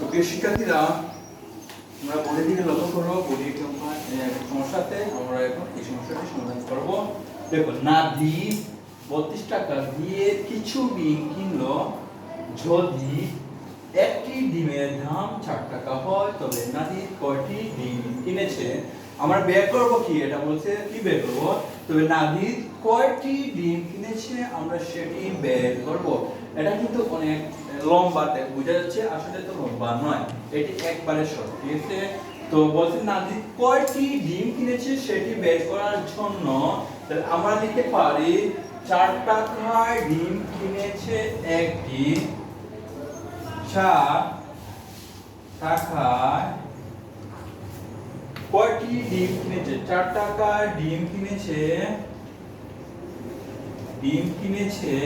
প্রিয় শিক্ষার্থীরা আমরা বোর্ডের দিকে লক্ষ্য করব এ, সমস্যাতে আমরা এখন এই সমস্যাটি সমাধান করব। দেখো নাদি বত্রিশ টাকা দিয়ে কিছু ডিম কিনলো যদি একটি ডিমের দাম চার টাকা হয় তবে নাদি কয়টি ডিম কিনেছে? আমরা বের করব কি? এটা বলছে কি বের করব? তবে নাদি কয়টি ডিম কিনেছে? আমরা সেটি বের করব। এটা কিন্তু অনেক লম্বাতে বোঝা যাচ্ছে আসলে তো লম্বা নয়। এটি একবারে শর্ট ঠিক আছে? তো বলছে নাদি কয়টি ডিম কিনেছে সেটি বের করার জন্য? তাহলে আমরা লিখতে পারি চার টাকায় ডিম কিনেছে একটি চার টাকায় কয়টি ডিম কিনেছে? চার টাকায় ডিম কিনেছে ডিম কিনেছে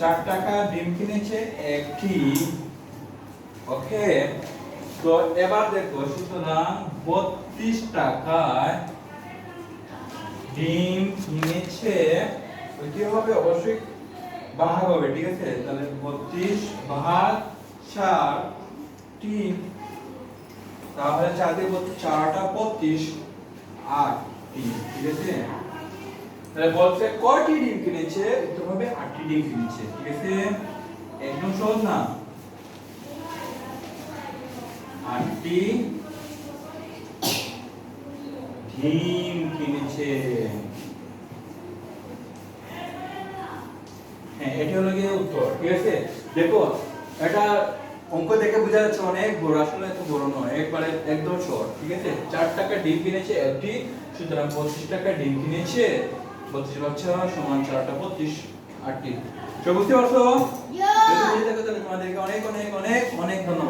চার টাকা ডিম কিনেছে একটি ওকে? তো এবার দেখো, সুতরাং বত্রিশ টাকায় ডিম কিনেছে কি হবে? অবশ্যই ভাগ হবে, ঠিক আছে? তাহলে বত্রিশ ভাগ চার টি তাহলে চার দিয়ে চারটা বত্রিশ, আট টি ঠিক আছে? তাহলে বলছে, কয়টি ডিম কিনেছে? উত্তর হবে আটটি ডিম কিনেছে, ঠিক আছে? একদম সহজ না? আটটি ডিম কিনেছে। হ্যাঁ এটি হলো গিয়ে উত্তর, ঠিক আছে? দেখো, এটা অঙ্ক দেখে বোঝা যাচ্ছে অনেক বড়, আসলে এত বড় নয়, একবারে একদম শর্ট ঠিক আছে? চার টাকা ডিম কিনেছে, একটি, সুতরাং পঁচিশ টাকা ডিম কিনেছে। বত্রিশ বাচ্চা সমান চারটা বত্রিশ আটটি। সব বুঝতে পারছ তোমাদেরকে অনেক অনেক অনেক অনেক ধন্যবাদ।